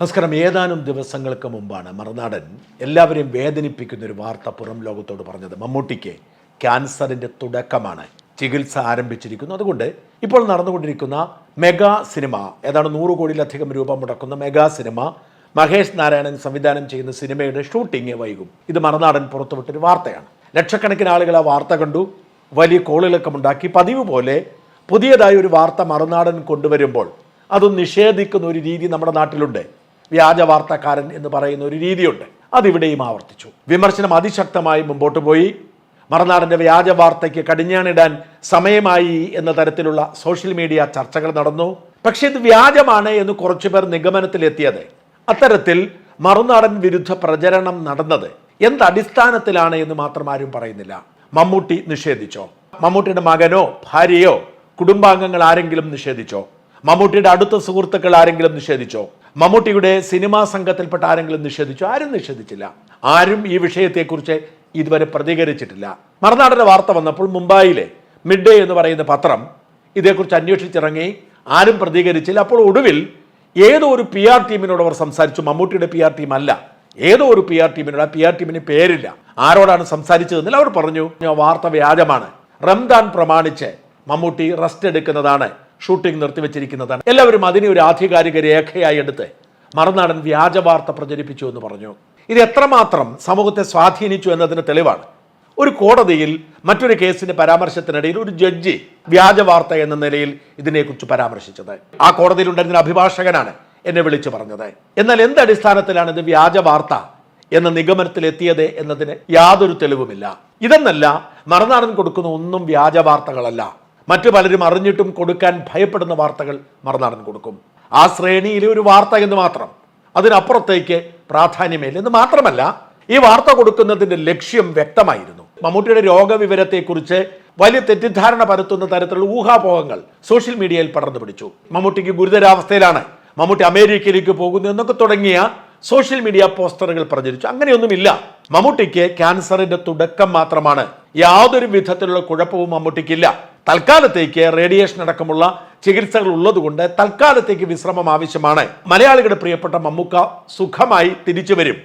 നമസ്കാരം. ഏതാനും ദിവസങ്ങൾക്ക് മുമ്പാണ് മറുനാടൻ എല്ലാവരെയും വേദനിപ്പിക്കുന്ന ഒരു വാർത്ത പുറം ലോകത്തോട് പറഞ്ഞത്. മമ്മൂട്ടിക്ക് ക്യാൻസറിന്റെ തുടക്കമാണ്. ചികിത്സ ആരംഭിച്ചിരിക്കുന്നു. അതുകൊണ്ട് ഇപ്പോൾ നടന്നുകൊണ്ടിരിക്കുന്ന മെഗാ സിനിമ ഏതാണ് നൂറ് കോടിയിലധികം രൂപ മുടക്കുന്ന മെഗാ സിനിമ മഹേഷ് നാരായണൻ സംവിധാനം ചെയ്യുന്ന സിനിമയുടെ ഷൂട്ടിംഗ് വൈകും. ഇത് മറുനാടൻ പുറത്തുവിട്ടൊരു വാർത്തയാണ്. ലക്ഷക്കണക്കിന് ആളുകൾ ആ വാർത്ത കണ്ടു. വലിയ കോളിളക്കമുണ്ടാക്കി പതിവ് പോലെ പുതിയതായി ഒരു വാർത്ത മറുനാടൻ കൊണ്ടുവരുമ്പോൾ അത് നിഷേധിക്കുന്ന ഒരു രീതി നമ്മുടെ നാട്ടിലുണ്ട്. വ്യാജ വാർത്തക്കാരൻ എന്ന് പറയുന്ന ഒരു രീതിയുണ്ട്. അതിവിടെയും ആവർത്തിച്ചു. വിമർശനം അതിശക്തമായി മുമ്പോട്ട് പോയി. മറുനാടിന്റെ വ്യാജ വാർത്തയ്ക്ക് കടിഞ്ഞാണിടാൻ സമയമായി എന്ന തരത്തിലുള്ള സോഷ്യൽ മീഡിയ ചർച്ചകൾ നടന്നു. പക്ഷേ ഇത് വ്യാജമാണ് എന്ന് കുറച്ചുപേർ നിഗമനത്തിലെത്തിയത്. അത്തരത്തിൽ മറുനാടൻ വിരുദ്ധ പ്രചരണം നടന്നത് എന്ത് അടിസ്ഥാനത്തിലാണ് എന്ന് മാത്രം ആരും പറയുന്നില്ല. മമ്മൂട്ടി നിഷേധിച്ചോ? മമ്മൂട്ടിയുടെ മകനോ ഭാര്യയോ കുടുംബാംഗങ്ങൾ ആരെങ്കിലും നിഷേധിച്ചോ? മമ്മൂട്ടിയുടെ അടുത്ത സുഹൃത്തുക്കൾ ആരെങ്കിലും നിഷേധിച്ചോ? മമ്മൂട്ടിയുടെ സിനിമാ സംഘത്തിൽപ്പെട്ട ആരെങ്കിലും നിഷേധിച്ചു? ആരും നിഷേധിച്ചില്ല. ആരും ഈ വിഷയത്തെക്കുറിച്ച് ഇതുവരെ പ്രതികരിച്ചിട്ടില്ല. മറുനാടന്റെ വാർത്ത വന്നപ്പോൾ മുംബൈയിലെ മിഡ് ഡേ എന്ന് പറയുന്ന പത്രം ഇതേക്കുറിച്ച് അന്വേഷിച്ചിറങ്ങി. ആരും പ്രതികരിച്ചില്ല. അപ്പോൾ ഒടുവിൽ ഏതോ ഒരു പി ആർ ടീമിനോട് അവർ സംസാരിച്ചു. മമ്മൂട്ടിയുടെ പി ആർ ടീം അല്ല. ഏതോ ഒരു പി ആർ ടീമിനോട് ആ പി ആർ ടീമിന് പേരില്ല. ആരോടാണ് സംസാരിച്ചതെന്നില്ല അവർ പറഞ്ഞു. "ആ വാർത്ത വ്യാജമാണ്. റംദാൻ പ്രമാണിച്ച് മമ്മൂട്ടി റെസ്റ്റ് എടുക്കുന്നതാണ്. ഷൂട്ടിംഗ് നിർത്തിവെച്ചിരിക്കുന്നതാണ് എല്ലാവരും അതിനെ ഒരു ആധികാരിക രേഖയായി എടുത്ത് മറുനാടൻ വ്യാജ വാർത്ത പ്രചരിപ്പിച്ചു എന്ന് പറഞ്ഞു. ഇത് എത്രമാത്രം സമൂഹത്തെ സ്വാധീനിച്ചു എന്നതിന് തെളിവാണ്. ഒരു കോടതിയിൽ മറ്റൊരു കേസിന്റെ പരാമർശത്തിനിടയിൽ ഒരു ജഡ്ജി വ്യാജ വാർത്ത എന്ന നിലയിൽ ഇതിനെക്കുറിച്ച് പരാമർശിച്ചത്. ആ കോടതിയിൽ ഉണ്ടായിരുന്ന അഭിഭാഷകനാണ് എന്നെ വിളിച്ചു പറഞ്ഞത്. എന്നാൽ എന്ത് അടിസ്ഥാനത്തിലാണ് ഇത് വ്യാജ വാർത്ത എന്ന നിഗമനത്തിൽ എത്തിയത് എന്നതിന് യാതൊരു തെളിവുമില്ല. ഇതെന്നല്ല മറുനാടൻ കൊടുക്കുന്ന ഒന്നും വ്യാജ വാർത്തകളല്ല. മറ്റു പലരും അറിഞ്ഞിട്ടും കൊടുക്കാൻ ഭയപ്പെടുന്ന വാർത്തകൾ മറുനാടൻ കൊടുക്കും. ആ ശ്രേണിയിലെ ഒരു വാർത്ത എന്ന് മാത്രം. അതിനപ്പുറത്തേക്ക് പ്രാധാന്യമില്ല എന്ന് മാത്രമല്ല ഈ വാർത്ത കൊടുക്കുന്നതിന്റെ ലക്ഷ്യം വ്യക്തമായിരുന്നു. മമ്മൂട്ടിയുടെ രോഗവിവരത്തെക്കുറിച്ച് വലിയ തെറ്റിദ്ധാരണ പരത്തുന്ന തരത്തിലുള്ള ഊഹാപോഹങ്ങൾ സോഷ്യൽ മീഡിയയിൽ പടർന്നു പിടിച്ചു. മമ്മൂട്ടിക്ക് ഗുരുതരാവസ്ഥയിലാണ്. മമ്മൂട്ടി അമേരിക്കയിലേക്ക് പോകുന്നു എന്നൊക്കെ തുടങ്ങിയ സോഷ്യൽ മീഡിയ പോസ്റ്ററുകൾ പ്രചരിച്ചു. അങ്ങനെയൊന്നുമില്ല. മമ്മൂട്ടിക്ക് ക്യാൻസറിന്റെ തുടക്കം മാത്രമാണ്. യാതൊരു വിധത്തിലുള്ള കുഴപ്പവും മമ്മൂട്ടിക്കില്ല. തൽക്കാലത്തേക്ക് റേഡിയേഷൻ അടക്കമുള്ള ചികിത്സകൾ ഉള്ളതുകൊണ്ട് തൽക്കാലത്തേക്ക് വിശ്രമം ആവശ്യമാണ്. മലയാളികളുടെ പ്രിയപ്പെട്ട മമ്മൂക്ക സുഖമായി തിരിച്ചു വരും.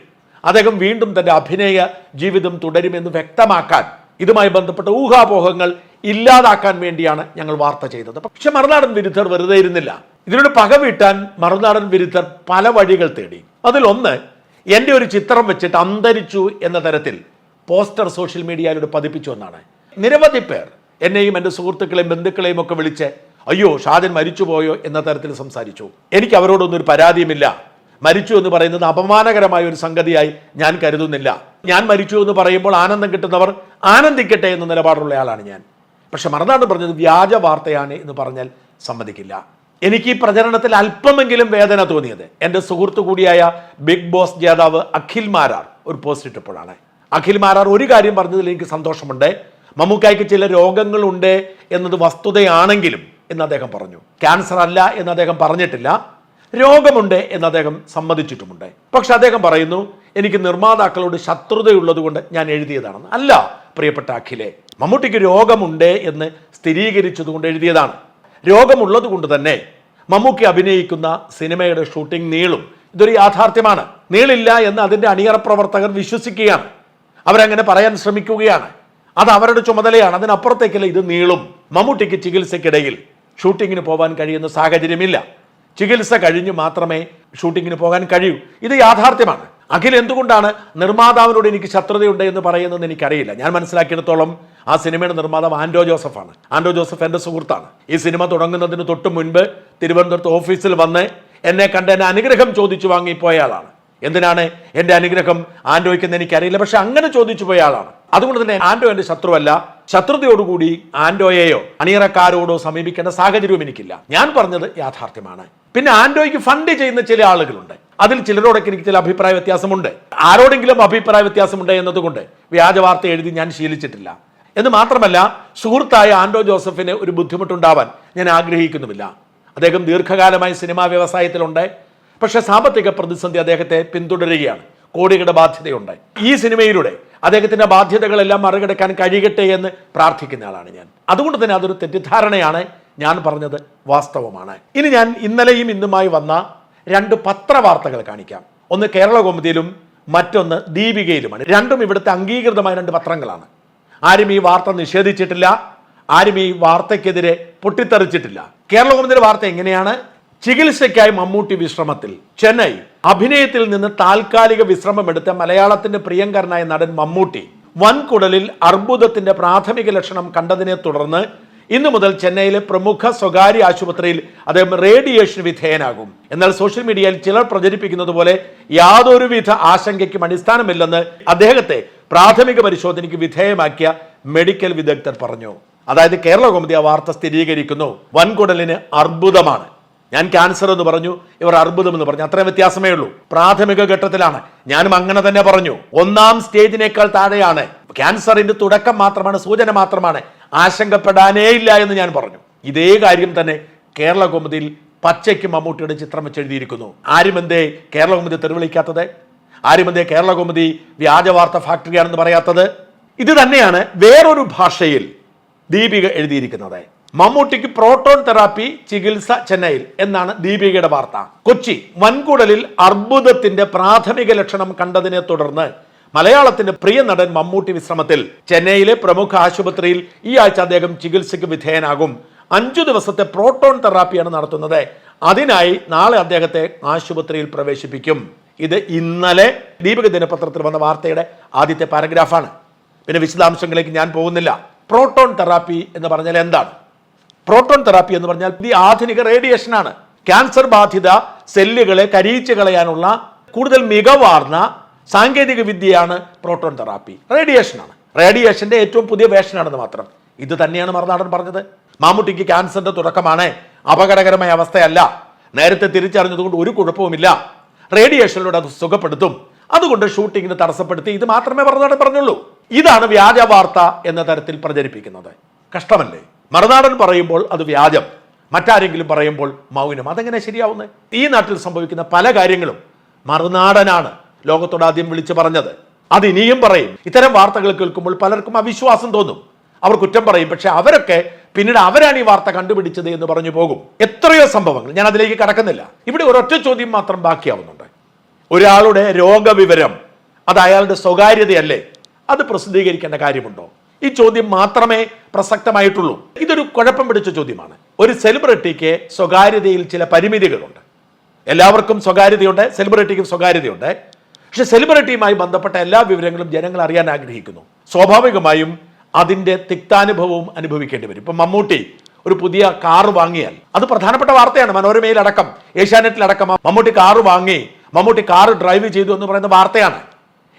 അദ്ദേഹം വീണ്ടും തന്റെ അഭിനയ ജീവിതം തുടരുമെന്ന് വ്യക്തമാക്കാൻ ഇതുമായി ബന്ധപ്പെട്ട ഊഹാപോഹങ്ങൾ ഇല്ലാതാക്കാൻ വേണ്ടിയാണ് ഞങ്ങൾ വാർത്ത ചെയ്തത്. പക്ഷെ മറുനാടൻ വിരുദ്ധർ വെറുതെ ഇരുന്നില്ല. ഇതിനോട് പക വീട്ടാൻ മറുനാടൻ വിരുദ്ധർ പല വഴികൾ തേടി. അതിലൊന്ന് എന്റെ ഒരു ചിത്രം വെച്ചിട്ട് അന്തരിച്ചു എന്ന തരത്തിൽ പോസ്റ്റർ സോഷ്യൽ മീഡിയയിലൂടെ പതിപ്പിച്ചു എന്നാണ്. നിരവധി പേർ എന്നെയും എന്റെ സുഹൃത്തുക്കളെയും ബന്ധുക്കളെയും ഒക്കെ വിളിച്ച് അയ്യോ ഷാജൻ മരിച്ചുപോയോ? എന്ന തരത്തിൽ സംസാരിച്ചു. എനിക്ക് അവരോടൊന്നും ഒരു പരാതിയുമില്ല. മരിച്ചു എന്ന് പറയുന്നത് അപമാനകരമായ ഒരു സംഗതിയായി ഞാൻ കരുതുന്നില്ല. ഞാൻ മരിച്ചു എന്ന് പറയുമ്പോൾ ആനന്ദം കിട്ടുന്നവർ ആനന്ദിക്കട്ടെ എന്ന നിലപാടുള്ള ആളാണ് ഞാൻ. പക്ഷെ മറന്നാട് പറഞ്ഞത് വ്യാജ വാർത്തയാണ് എന്ന് പറഞ്ഞാൽ സമ്മതിക്കില്ല. എനിക്ക് ഈ പ്രചരണത്തിൽ അല്പമെങ്കിലും വേദന തോന്നിയത്. എന്റെ സുഹൃത്തു കൂടിയായ ബിഗ് ബോസ് ജേതാവ് അഖിൽ മാരാർ ഒരു പോസ്റ്റ് ഇട്ടപ്പോഴാണ്. അഖിൽ മാരാർ ഒരു കാര്യം പറഞ്ഞതിൽ എനിക്ക് സന്തോഷമുണ്ട്. മമ്മൂക്കായ്ക്ക് ചില രോഗങ്ങളുണ്ട് എന്നത് വസ്തുതയാണെങ്കിലും എന്ന് അദ്ദേഹം പറഞ്ഞു. ക്യാൻസർ അല്ല എന്ന് അദ്ദേഹം പറഞ്ഞിട്ടില്ല. രോഗമുണ്ട് എന്ന് അദ്ദേഹം സമ്മതിച്ചിട്ടുമുണ്ട്. പക്ഷെ അദ്ദേഹം പറയുന്നു എനിക്ക് നിർമ്മാതാക്കളോട് ശത്രുതയുള്ളതുകൊണ്ട് ഞാൻ എഴുതിയതാണെന്ന്. അല്ല പ്രിയപ്പെട്ട അഖിലെ മമ്മൂട്ടിക്ക് രോഗമുണ്ട് എന്ന് സ്ഥിരീകരിച്ചതുകൊണ്ട് എഴുതിയതാണ്. രോഗമുള്ളത് കൊണ്ട് തന്നെ മമ്മൂക്കി അഭിനയിക്കുന്ന സിനിമയുടെ ഷൂട്ടിംഗ് നീളും ഇതൊരു യാഥാർത്ഥ്യമാണ്. നീളില്ല എന്ന് അതിന്റെ അണിയറ പ്രവർത്തകർ വിശ്വസിക്കുകയാണ്. അവരങ്ങനെ പറയാൻ ശ്രമിക്കുകയാണ്. അത് അവരുടെ ചുമതലയാണ്. അതിനപ്പുറത്തേക്കല്ല ഇത് നീളും? മമ്മൂട്ടിക്ക് ചികിത്സയ്ക്കിടയിൽ ഷൂട്ടിങ്ങിന് പോകാൻ കഴിയുന്ന സാഹചര്യമില്ല. ചികിത്സ കഴിഞ്ഞ് മാത്രമേ ഷൂട്ടിങ്ങിന് പോകാൻ കഴിയൂ. ഇത് യാഥാർത്ഥ്യമാണ്. അഖിൽ എന്തുകൊണ്ടാണ് നിർമ്മാതാവിനോട് എനിക്ക് ശത്രുതയുണ്ട് എന്ന് പറയുന്നത് എനിക്കറിയില്ല. ഞാൻ മനസ്സിലാക്കിയിടത്തോളം ആ സിനിമയുടെ നിർമ്മാതാവ് ആൻഡോ ജോസഫാണ്. ആൻഡോ ജോസഫ് എന്റെ സുഹൃത്താണ്. ഈ സിനിമ തുടങ്ങുന്നതിന് തൊട്ട് മുൻപ് തിരുവനന്തപുരത്ത് ഓഫീസിൽ വന്ന് എന്നെ കണ്ട് എന്നെ അനുഗ്രഹം ചോദിച്ചു വാങ്ങിപ്പോയ ആളാണ്. എന്തിനാണ് എന്റെ അനുഗ്രഹം ആൻഡോയ്ക്ക് എന്ന് എനിക്കറിയില്ല. പക്ഷെ അങ്ങനെ ചോദിച്ചു പോയ ആളാണ്. അതുകൊണ്ട് തന്നെ ആൻഡോ എന്റെ ശത്രുവല്ല. ശത്രുതയോടുകൂടി ആൻഡോയെയോ അണിയറക്കാരോടോ സമീപിക്കേണ്ട സാഹചര്യവും എനിക്കില്ല. ഞാൻ പറഞ്ഞത് യാഥാർത്ഥ്യമാണ്. പിന്നെ ആൻഡോയ്ക്ക് ഫണ്ട് ചെയ്യുന്ന ചില ആളുകളുണ്ട്. അതിൽ ചിലരോടൊക്കെ എനിക്ക് ചില അഭിപ്രായ വ്യത്യാസമുണ്ട്. ആരോടെങ്കിലും അഭിപ്രായ വ്യത്യാസമുണ്ട് എന്നതുകൊണ്ട് വ്യാജ വാർത്ത എഴുതി ഞാൻ ശീലിച്ചിട്ടില്ല. എന്ന് മാത്രമല്ല സുഹൃത്തായ ആൻഡോ ജോസഫിന് ഒരു ബുദ്ധിമുട്ടുണ്ടാവാൻ ഞാൻ ആഗ്രഹിക്കുന്നുമില്ല. അദ്ദേഹം ദീർഘകാലമായി സിനിമാ വ്യവസായത്തിലുണ്ട്. പക്ഷേ സാമ്പത്തിക പ്രതിസന്ധി അദ്ദേഹത്തെ പിന്തുടരുകയാണ്. കോടികളുടെ ബാധ്യതയുണ്ട്. ഈ സിനിമയിലൂടെ അദ്ദേഹത്തിന്റെ ബാധ്യതകളെല്ലാം മറികടക്കാൻ കഴിയട്ടെ എന്ന് പ്രാർത്ഥിക്കുന്ന ആളാണ് ഞാൻ. അതുകൊണ്ട് തന്നെ അതൊരു തെറ്റിദ്ധാരണയാണ് ഞാൻ പറഞ്ഞത് വാസ്തവമാണ്. ഇനി ഞാൻ ഇന്നലെയും ഇന്നുമായി വന്ന രണ്ട് പത്രവാർത്തകൾ കാണിക്കാം. ഒന്ന് കേരള കോമതിയിലും മറ്റൊന്ന് ദീപികയിലുമാണ്. രണ്ടും ഇവിടുത്തെ അംഗീകൃതമായ രണ്ട് പത്രങ്ങളാണ്. ആരും ഈ വാർത്ത നിഷേധിച്ചിട്ടില്ല. ആരും ഈ വാർത്തയ്ക്കെതിരെ പൊട്ടിത്തെറിച്ചിട്ടില്ല. കേരള കോമതിയുടെ വാർത്ത എങ്ങനെയാണ്? ചികിത്സയ്ക്കായി മമ്മൂട്ടി വിശ്രമത്തിൽ. ചെന്നൈ അഭിനയത്തിൽ നിന്ന് താൽക്കാലിക വിശ്രമമെടുത്ത മലയാളത്തിന്റെ പ്രിയങ്കരനായ നടൻ മമ്മൂട്ടി വൻകുടലിൽ അർബുദത്തിന്റെ പ്രാഥമിക ലക്ഷണം കണ്ടതിനെ തുടർന്ന് ഇന്നു മുതൽ ചെന്നൈയിലെ പ്രമുഖ സ്വകാര്യ ആശുപത്രിയിൽ അദ്ദേഹം റേഡിയേഷൻ വിധേയനാകും. എന്നാൽ സോഷ്യൽ മീഡിയയിൽ ചിലർ പ്രചരിപ്പിക്കുന്നത് പോലെ യാതൊരുവിധ ആശങ്കയ്ക്കും അടിസ്ഥാനമില്ലെന്ന് അദ്ദേഹത്തെ പ്രാഥമിക പരിശോധനയ്ക്ക് വിധേയമാക്കിയ മെഡിക്കൽ വിദഗ്ധർ പറഞ്ഞു. അതായത് കേരള കോമതി ആ വാർത്ത സ്ഥിരീകരിക്കുന്നു. വൻകുടലിന് അർബുദമാണ്. ഞാൻ ക്യാൻസർ എന്ന് പറഞ്ഞു ഇവർ അർബുദം എന്ന് പറഞ്ഞു. അത്രയും വ്യത്യാസമേ ഉള്ളൂ. പ്രാഥമിക ഘട്ടത്തിലാണ്. ഞാനും അങ്ങനെ തന്നെ പറഞ്ഞു. ഒന്നാം സ്റ്റേജിനേക്കാൾ താഴെയാണ്. ക്യാൻസറിന്റെ തുടക്കം മാത്രമാണ് സൂചന മാത്രമാണ്. ആശങ്കപ്പെടാനേ ഇല്ല എന്ന് ഞാൻ പറഞ്ഞു. ഇതേ കാര്യം തന്നെ കേരള കൗമുദിയിൽ പച്ചയ്ക്ക് മമ്മൂട്ടിയുടെ ചിത്രം വെച്ചെഴുതിയിരിക്കുന്നു ആരും എന്തേ കേരള കൗമുദി തെരുവിളിക്കാത്തത് ആരുമെന്തേ കേരള കൗമുദി വ്യാജ വാർത്ത ഫാക്ടറിയാണെന്ന് പറയാത്തത്? ഇത് തന്നെയാണ് വേറൊരു ഭാഷയിൽ ദീപിക എഴുതിയിരിക്കുന്നത്. മമ്മൂട്ടിക്ക് പ്രോട്ടോൺ തെറാപ്പി ചികിത്സ ചെന്നൈയിൽ എന്നാണ് ദീപികയുടെ വാർത്ത. കൊച്ചി വൻകുടലിൽ അർബുദത്തിന്റെ പ്രാഥമിക ലക്ഷണം കണ്ടതിനെ തുടർന്ന് മലയാളത്തിന്റെ പ്രിയ നടൻ മമ്മൂട്ടി വിശ്രമത്തിൽ ചെന്നൈയിലെ പ്രമുഖ ആശുപത്രിയിൽ ഈ ആഴ്ച അദ്ദേഹം ചികിത്സയ്ക്ക് വിധേയനാകും. അഞ്ചു ദിവസത്തെ പ്രോട്ടോൺ തെറാപ്പിയാണ് നടത്തുന്നത്. അതിനായി നാളെ അദ്ദേഹത്തെ ആശുപത്രിയിൽ പ്രവേശിപ്പിക്കും. ഇത് ഇന്നലെ ദീപിക ദിനപത്രത്തിൽ വന്ന വാർത്തയുടെ ആദ്യത്തെ പാരഗ്രാഫാണ്. പിന്നെ വിശദാംശങ്ങളിലേക്ക് ഞാൻ പോകുന്നില്ല. പ്രോട്ടോൺ തെറാപ്പി എന്ന് പറഞ്ഞാൽ എന്താണ്? പ്രോട്ടോൺ തെറാപ്പി എന്ന് പറഞ്ഞാൽ ഈ ആധുനിക റേഡിയേഷനാണ്. ക്യാൻസർ ബാധിത സെല്ലുകളെ കരിയിച്ച് കളയാനുള്ള കൂടുതൽ മികവാർന്ന സാങ്കേതിക വിദ്യയാണ് പ്രോട്ടോൺ തെറാപ്പി. റേഡിയേഷനാണ്. റേഡിയേഷന്റെ ഏറ്റവും പുതിയ വേഷനാണെന്ന് മാത്രം. ഇത് തന്നെയാണ് മറുനാടൻ പറഞ്ഞത്. മാമ്മൂട്ടിക്ക് ക്യാൻസറിന്റെ തുടക്കമാണ് അപകടകരമായ അവസ്ഥയല്ല. നേരത്തെ തിരിച്ചറിഞ്ഞതുകൊണ്ട് ഒരു കുഴപ്പവുമില്ല. റേഡിയേഷനിലൂടെ അത് സുഖപ്പെടുത്തും. അതുകൊണ്ട് ഷൂട്ടിങ്ങിന് തടസ്സപ്പെടുത്തി ഇത് മാത്രമേ മറുനാടൻ പറഞ്ഞുള്ളൂ. ഇതാണ് വ്യാജ വാർത്ത എന്ന തരത്തിൽ പ്രചരിപ്പിക്കുന്നത്. കഷ്ടമല്ലേ? മറുനാടൻ പറയുമ്പോൾ അത് വ്യാജം. മറ്റാരെങ്കിലും പറയുമ്പോൾ മൗനം. അതെങ്ങനെ ശരിയാവുന്നത്? ഈ നാട്ടിൽ സംഭവിക്കുന്ന പല കാര്യങ്ങളും മറുനാടനാണ്. ലോകത്തോട് ആദ്യം വിളിച്ചു പറഞ്ഞത്. അത് ഇനിയും പറയും. ഇത്തരം വാർത്തകൾ കേൾക്കുമ്പോൾ പലർക്കും അവിശ്വാസം തോന്നും. അവർ കുറ്റം പറയും പക്ഷെ അവരൊക്കെ പിന്നീട് അവരാണ് ഈ വാർത്ത കണ്ടുപിടിച്ചത് എന്ന് പറഞ്ഞു പോകും. എത്രയോ സംഭവങ്ങൾ. ഞാൻ അതിലേക്ക് കടക്കുന്നില്ല. ഇവിടെ ഒരൊറ്റ ചോദ്യം മാത്രം ബാക്കിയാവുന്നുണ്ട്. ഒരാളുടെ രോഗവിവരം അത് അയാളുടെ സ്വകാര്യതയല്ലേ? അത് പ്രസിദ്ധീകരിക്കേണ്ട കാര്യമുണ്ടോ? ഈ ചോദ്യം മാത്രമേ പ്രസക്തമായിട്ടുള്ളൂ. ഇതൊരു കുഴപ്പം പിടിച്ച ചോദ്യമാണ്. ഒരു സെലിബ്രിറ്റിക്ക് സ്വകാര്യതയിൽ ചില പരിമിതികളുണ്ട്. എല്ലാവർക്കും സ്വകാര്യതയുണ്ട് സെലിബ്രിറ്റിക്കും സ്വകാര്യതയുണ്ട്. പക്ഷെ സെലിബ്രിറ്റിയുമായി ബന്ധപ്പെട്ട എല്ലാ വിവരങ്ങളും ജനങ്ങൾ അറിയാൻ ആഗ്രഹിക്കുന്നു. സ്വാഭാവികമായും അതിന്റെ തിക്താനുഭവവും അനുഭവിക്കേണ്ടി വരും. ഇപ്പം മമ്മൂട്ടി ഒരു പുതിയ കാർ വാങ്ങിയാൽ അത് പ്രധാനപ്പെട്ട വാർത്തയാണ് മനോരമയിൽ മനോരമയിലടക്കം ഏഷ്യാനെറ്റിലടക്കം മമ്മൂട്ടി കാർ വാങ്ങി മമ്മൂട്ടി കാർ ഡ്രൈവ് ചെയ്തു എന്ന് പറയുന്ന വാർത്തയാണ്.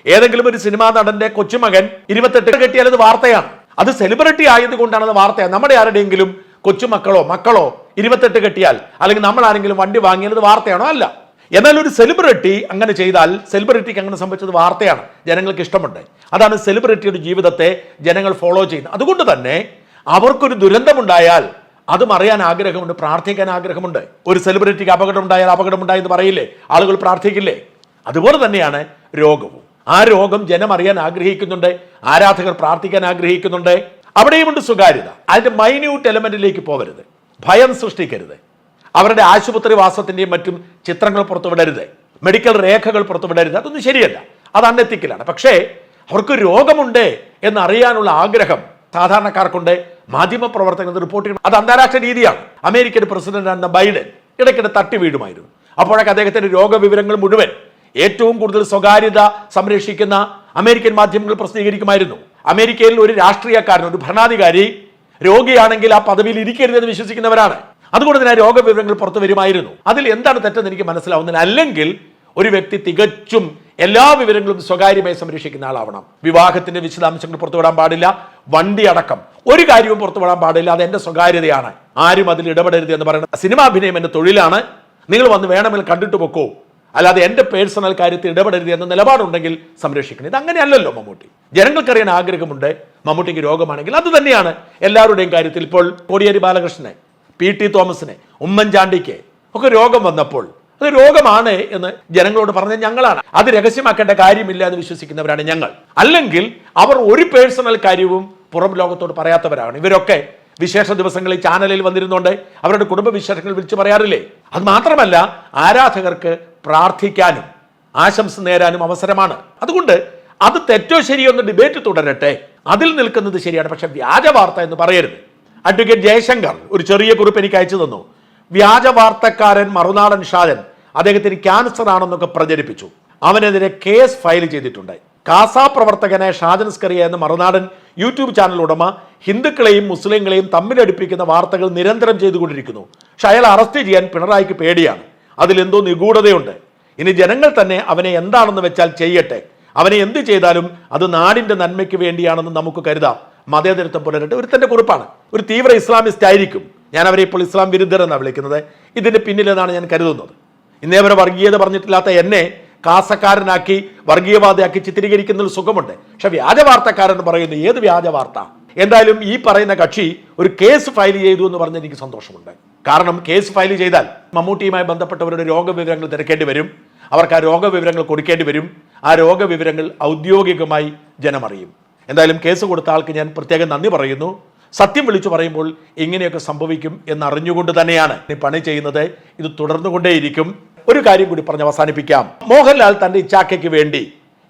ഏതെങ്കിലും ഒരു സിനിമാ നടന്റെ കൊച്ചുമകൻ ഇരുപത്തെട്ട് കെട്ടിയാൽ അത് വാർത്തയാണ്. അത് സെലിബ്രിറ്റി ആയതുകൊണ്ടാണ് അത് വാർത്തയാണ്. നമ്മുടെ ആരുടെയെങ്കിലും കൊച്ചുമക്കളോ മക്കളോ ഇരുപത്തെട്ട് കെട്ടിയാൽ അല്ലെങ്കിൽ നമ്മൾ ആരെങ്കിലും വണ്ടി വാങ്ങിയാൽ അത് വാർത്തയാണോ? അല്ല. എന്നാൽ ഒരു സെലിബ്രിറ്റി അങ്ങനെ ചെയ്താൽ സെലിബ്രിറ്റിക്ക് അങ്ങനെ സംഭവിച്ചത് വാർത്തയാണ്. ജനങ്ങൾക്ക് ഇഷ്ടമുണ്ട്. അതാണ് സെലിബ്രിറ്റിയുടെ ജീവിതത്തെ ജനങ്ങൾ ഫോളോ ചെയ്യുന്നത്. അതുകൊണ്ട് തന്നെ അവർക്കൊരു ദുരന്തമുണ്ടായാൽ അതും അറിയാൻ ആഗ്രഹമുണ്ട് പ്രാർത്ഥിക്കാൻ ആഗ്രഹമുണ്ട്. ഒരു സെലിബ്രിറ്റിക്ക് അപകടമുണ്ടായാൽ ഉണ്ടായാൽ അപകടം ഉണ്ടായി എന്ന് പറയില്ലേ? ആളുകൾ പ്രാർത്ഥിക്കില്ലേ? അതുപോലെ തന്നെയാണ് രോഗവും. ആ രോഗം ജനം അറിയാൻ ആഗ്രഹിക്കുന്നുണ്ട് ആരാധകർ പ്രാർത്ഥിക്കാൻ ആഗ്രഹിക്കുന്നുണ്ട്. അവിടെയുമുണ്ട് സ്വകാര്യത അതിന്റെ മൈന്യൂട്ട് എലമെന്റിലേക്ക് പോകരുത്. ഭയം സൃഷ്ടിക്കരുത്. അവരുടെ ആശുപത്രി വാസത്തിന്റെയും മറ്റും ചിത്രങ്ങൾ പുറത്തുവിടരുത്. മെഡിക്കൽ രേഖകൾ പുറത്തുവിടരുത്. അതൊന്നും ശരിയല്ല. അത് അന്നെത്തിക്കലാണ് പക്ഷേ അവർക്ക് രോഗമുണ്ട് എന്നറിയാനുള്ള ആഗ്രഹം സാധാരണക്കാർക്കുണ്ട്. മാധ്യമ പ്രവർത്തകർ റിപ്പോർട്ട് ചെയ്യണം അത് അന്താരാഷ്ട്ര രീതിയാണ്. അമേരിക്കൻ പ്രസിഡന്റ് ആയിരുന്ന ബൈഡൻ. ഇടയ്ക്കിടെ തട്ടി വീഴുമായിരുന്നു. അപ്പോഴൊക്കെ അദ്ദേഹത്തിന്റെ രോഗവിവരങ്ങൾ മുഴുവൻ ഏറ്റവും കൂടുതൽ സ്വകാര്യത സംരക്ഷിക്കുന്ന അമേരിക്കൻ മാധ്യമങ്ങൾ പ്രസിദ്ധീകരിക്കുമായിരുന്നു. അമേരിക്കയിൽ ഒരു രാഷ്ട്രീയക്കാരൻ ഒരു ഭരണാധികാരി രോഗിയാണെങ്കിൽ ആ പദവിയിൽ ഇരിക്കരുതെന്ന് വിശ്വസിക്കുന്നവരാണ്. അതുകൊണ്ട് തന്നെ രോഗവിവരങ്ങൾ പുറത്തു വരുമായിരുന്നു. അതിൽ എന്താണ് തെറ്റെന്ന് എനിക്ക് മനസ്സിലാവുന്നില്ല. അല്ലെങ്കിൽ ഒരു വ്യക്തി തികച്ചും എല്ലാ വിവരങ്ങളും സ്വകാര്യമായി സംരക്ഷിക്കുന്ന ആളാവണം. വിവാഹത്തിന്റെ വിശദാംശങ്ങൾ പുറത്തുവിടാൻ പാടില്ല. വണ്ടി അടക്കം. ഒരു കാര്യവും പുറത്തുവിടാൻ പാടില്ല. അത് എന്റെ സ്വകാര്യതയാണ്. ആരും അതിൽ ഇടപെടരുത് എന്ന് പറയുന്നത് സിനിമാഭിനയം എന്റെ തൊഴിലാണ്. നിങ്ങൾ വന്ന് വേണമെങ്കിൽ കണ്ടിട്ട് പൊക്കോ. അല്ലാതെ എന്റെ പേഴ്സണൽ കാര്യത്തിൽ ഇടപെടരുത് എന്ന നിലപാടുണ്ടെങ്കിൽ സംരക്ഷിക്കണം. ഇത് അങ്ങനെയല്ലല്ലോ മമ്മൂട്ടി. ജനങ്ങൾക്കറിയാൻ ആഗ്രഹമുണ്ട് മമ്മൂട്ടിക്ക് രോഗമാണെങ്കിൽ. അത് തന്നെയാണ് എല്ലാവരുടെയും കാര്യത്തിൽ ഇപ്പോൾ കോടിയേരി ബാലകൃഷ്ണനെ. പി ടി തോമസിനെ ഉമ്മൻചാണ്ടിക്ക് ഒക്കെ രോഗം വന്നപ്പോൾ. അത് രോഗമാണ് എന്ന് ജനങ്ങളോട് പറഞ്ഞ ഞങ്ങളാണ്. അത് രഹസ്യമാക്കേണ്ട കാര്യമില്ല എന്ന് വിശ്വസിക്കുന്നവരാണ് ഞങ്ങൾ. അല്ലെങ്കിൽ അവർ ഒരു പേഴ്സണൽ കാര്യവും പുറം ലോകത്തോട് പറയാത്തവരാണ്. ഇവരൊക്കെ വിശേഷ ദിവസങ്ങളിൽ ചാനലിൽ വന്നിരുന്നുകൊണ്ട് അവരുടെ കുടുംബ വിശേഷങ്ങൾ വിളിച്ചു പറയാറില്ലേ? അത് മാത്രമല്ല ആരാധകർക്ക് പ്രാർത്ഥിക്കാനും ആശംസ നേരാനും അവസരമാണ്. അതുകൊണ്ട് അത് തെറ്റോ ശരിയോ എന്ന് ഡിബേറ്റ് തുടരട്ടെ. അതിൽ നിൽക്കുന്നത് ശരിയാണ്. പക്ഷെ വ്യാജ വാർത്ത എന്ന് പറയരുത്. അഡ്വക്കേറ്റ് ജയശങ്കർ ഒരു ചെറിയ കുറിപ്പ് എനിക്ക് അയച്ചു തന്നു. വ്യാജ വാർത്തക്കാരൻ മറുനാടൻ ഷാജൻ അദ്ദേഹത്തിന് ക്യാൻസർ ആണെന്നൊക്കെ പ്രചരിപ്പിച്ചു. അവനെതിരെ കേസ് ഫയൽ ചെയ്തിട്ടുണ്ട്. കാസ പ്രവർത്തകനായ ഷാജൻ സ്കറിയ എന്ന മറുനാടൻ യൂട്യൂബ് ചാനൽ ഉടമ ഹിന്ദുക്കളെയും മുസ്ലിങ്ങളെയും തമ്മിലടിപ്പിക്കുന്ന വാർത്തകൾ നിരന്തരം ചെയ്തുകൊണ്ടിരിക്കുന്നു. പക്ഷെ അയാൾ അറസ്റ്റ് ചെയ്യാൻ പിണറായിക്ക് പേടിയാണ്. അതിലെന്തോ നിഗൂഢതയുണ്ട്. ഇനി ജനങ്ങൾ തന്നെ അവനെ എന്താണെന്ന് വെച്ചാൽ ചെയ്യട്ടെ. അവനെ എന്ത് ചെയ്താലും അത് നാടിന്റെ നന്മയ്ക്ക് വേണ്ടിയാണെന്ന് നമുക്ക് കരുതാം. മതേതരത്വം പുലരട്ടെ തന്റെ കുറിപ്പാണ്. ഒരു തീവ്ര ഇസ്ലാമിസ്റ്റ് ആയിരിക്കും. ഞാൻ അവരെ ഇപ്പോൾ ഇസ്ലാം വിരുദ്ധർ എന്നാണ് വിളിക്കുന്നത്. ഇതിന്റെ പിന്നിലെന്നാണ് ഞാൻ കരുതുന്നത്. ഇന്നേ വരെ വർഗീയത പറഞ്ഞിട്ടില്ലാത്ത എന്നെ കാസക്കാരനാക്കി വർഗീയവാദിയാക്കി ചിത്രീകരിക്കുന്നതിൽ സുഖമുണ്ട്. പക്ഷെ വ്യാജ വാർത്തക്കാരൻ എന്ന് പറയുന്നത് ഏത് വ്യാജ വാർത്ത എന്തായാലും ഈ പറയുന്ന കക്ഷി ഒരു കേസ് ഫയൽ ചെയ്തു എന്ന് പറഞ്ഞ് എനിക്ക് സന്തോഷമുണ്ട്. കാരണം കേസ് ഫയൽ ചെയ്താൽ മമ്മൂട്ടിയുമായി ബന്ധപ്പെട്ടവരുടെ രോഗവിവരങ്ങൾ തിരക്കേണ്ടി വരും. അവർക്ക് ആ രോഗവിവരങ്ങൾ കൊടുക്കേണ്ടി വരും. ആ രോഗവിവരങ്ങൾ ഔദ്യോഗികമായി ജനമറിയും. എന്തായാലും കേസ് കൊടുത്ത ആൾക്ക് ഞാൻ പ്രത്യേകം നന്ദി പറയുന്നു. സത്യം വിളിച്ചു പറയുമ്പോൾ ഇങ്ങനെയൊക്കെ സംഭവിക്കും എന്നറിഞ്ഞുകൊണ്ട് തന്നെയാണ് പണി ചെയ്യുന്നത്. ഇത് തുടർന്നുകൊണ്ടേയിരിക്കും. ഒരു കാര്യം കൂടി പറഞ്ഞ് അവസാനിപ്പിക്കാം. മോഹൻലാൽ തന്റെ ഇച്ചാക്കയ്ക്ക് വേണ്ടി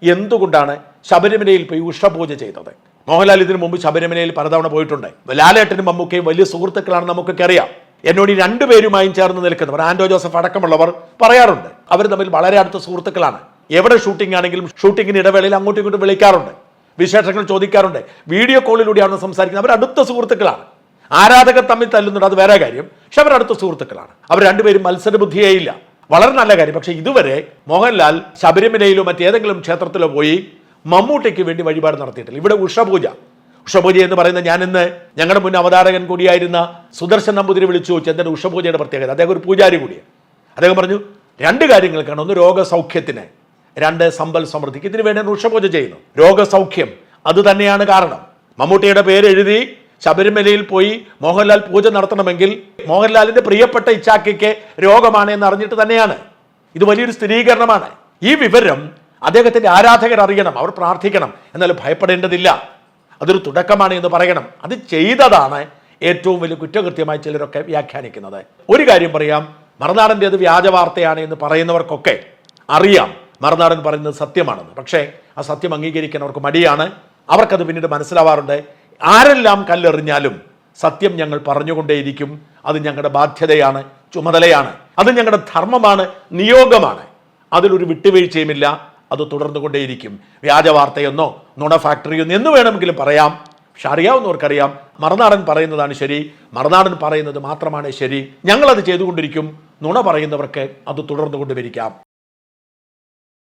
എന്തുകൊണ്ടാണ് ശബരിമലയിൽ പോയി ഉഷപൂജ ചെയ്തത്? മോഹൻലാൽ ഇതിനു മുമ്പ് ശബരിമലയിൽ പലതവണ പോയിട്ടുണ്ട്. ലാലേട്ടനും മമ്മൂക്കയും വലിയ സുഹൃത്തുക്കളാണ് നമുക്കൊക്കെ അറിയാം. എന്നോട് ഈ രണ്ടുപേരുമായും ചേർന്ന് നിൽക്കുന്നവർ ആൻഡോ ജോസഫ് അടക്കമുള്ളവർ പറയാറുണ്ട്. അവർ തമ്മിൽ വളരെ അടുത്ത സുഹൃത്തുക്കളാണ്. എവിടെ ഷൂട്ടിംഗ് ആണെങ്കിലും ഷൂട്ടിങ്ങിന് ഇടവേളയിൽ അങ്ങോട്ടും ഇങ്ങോട്ടും വിളിക്കാറുണ്ട്. വിശേഷങ്ങൾ ചോദിക്കാറുണ്ട്. വീഡിയോ കോളിലൂടെയാണ് സംസാരിക്കുന്നത്. അവർ അടുത്ത സുഹൃത്തുക്കളാണ്. ആരാധകർ തമ്മിൽ തല്ലുന്നുണ്ട് അത് വേറെ കാര്യം. പക്ഷെ അവർ അടുത്ത സുഹൃത്തുക്കളാണ്. അവർ രണ്ടുപേരും മത്സര ബുദ്ധിയേ ഇല്ല. വളരെ നല്ല കാര്യം. പക്ഷേ ഇതുവരെ മോഹൻലാൽ ശബരിമലയിലോ മറ്റേതെങ്കിലും ക്ഷേത്രത്തിലോ പോയി മമ്മൂട്ടിക്ക് വേണ്ടി വഴിപാട് നടത്തിയിട്ടില്ല. ഇവിടെ ഉഷപൂജ. ഉഷപൂജ എന്ന് പറയുന്ന ഞാൻ ഇന്ന് ഞങ്ങളുടെ മുൻ അവതാരകൻ കൂടിയായിരുന്ന സുദർശൻ നമ്പൂതിരി വിളിച്ചു എന്താണ് ഉഷപൂജയുടെ പ്രത്യേകത. അദ്ദേഹം ഒരു പൂജാരി കൂടിയാണ്. അദ്ദേഹം പറഞ്ഞു രണ്ട് കാര്യങ്ങൾക്കാണ്. ഒന്ന് രോഗസൗഖ്യത്തിന് രണ്ട് സമ്പൽ സമൃദ്ധിക്ക്. ഇതിനു വേണ്ടിയാണ് ഉഷപൂജ ചെയ്യുന്നു. രോഗസൗഖ്യം അത് തന്നെയാണ് കാരണം. മമ്മൂട്ടിയുടെ പേര് എഴുതി ശബരിമലയിൽ പോയി മോഹൻലാൽ പൂജ നടത്തണമെങ്കിൽ മോഹൻലാലിന്റെ പ്രിയപ്പെട്ട ഇച്ചാക്കയ്ക്ക് രോഗമാണ് എന്ന് അറിഞ്ഞിട്ട് തന്നെയാണ്. ഇത് വലിയൊരു സ്ഥിരീകരണമാണ്. ഈ വിവരം അദ്ദേഹത്തിന്റെ ആരാധകർ അറിയണം അവർ പ്രാർത്ഥിക്കണം. എന്നാൽ ഭയപ്പെടേണ്ടതില്ല. അതൊരു തുടക്കമാണ് എന്ന് പറയണം. അത് ചെയ്തതാണ് ഏറ്റവും വലിയ കുറ്റകൃത്യമായി ചിലരൊക്കെ വ്യാഖ്യാനിക്കുന്നത്. ഒരു കാര്യം പറയാം. മറുനാടന്റെ അത് വ്യാജ വാർത്തയാണ് എന്ന് പറയുന്നവർക്കൊക്കെ അറിയാം. മറുനാടൻ പറയുന്നത് സത്യമാണെന്ന്. പക്ഷേ ആ സത്യം അംഗീകരിക്കാൻ അവർക്ക് മടിയാണ്. അവർക്കത് പിന്നീട് മനസ്സിലാവാറുണ്ട്. ആരെല്ലാം കല്ലെറിഞ്ഞാലും സത്യം ഞങ്ങൾ പറഞ്ഞുകൊണ്ടേയിരിക്കും. അത് ഞങ്ങളുടെ ബാധ്യതയാണ് ചുമതലയാണ്. അത് ഞങ്ങളുടെ ധർമ്മമാണ് നിയോഗമാണ്. അതിലൊരു വിട്ടുവീഴ്ചയുമില്ല. അത് തുടർന്നുകൊണ്ടേയിരിക്കും. വ്യാജ വാർത്തയെന്നോ നുണ ഫാക്ടറിയെന്നോ എന്ന് വേണമെങ്കിലും പറയാം. പക്ഷെ അറിയാവുന്നവർക്കറിയാം. മറുനാടൻ പറയുന്നതാണ് ശരി. മറുനാടൻ പറയുന്നത് മാത്രമാണ് ശരി. ഞങ്ങളത് ചെയ്തുകൊണ്ടിരിക്കും. നുണ പറയുന്നവർക്ക് അത് തുടർന്നുകൊണ്ടിരിക്കാം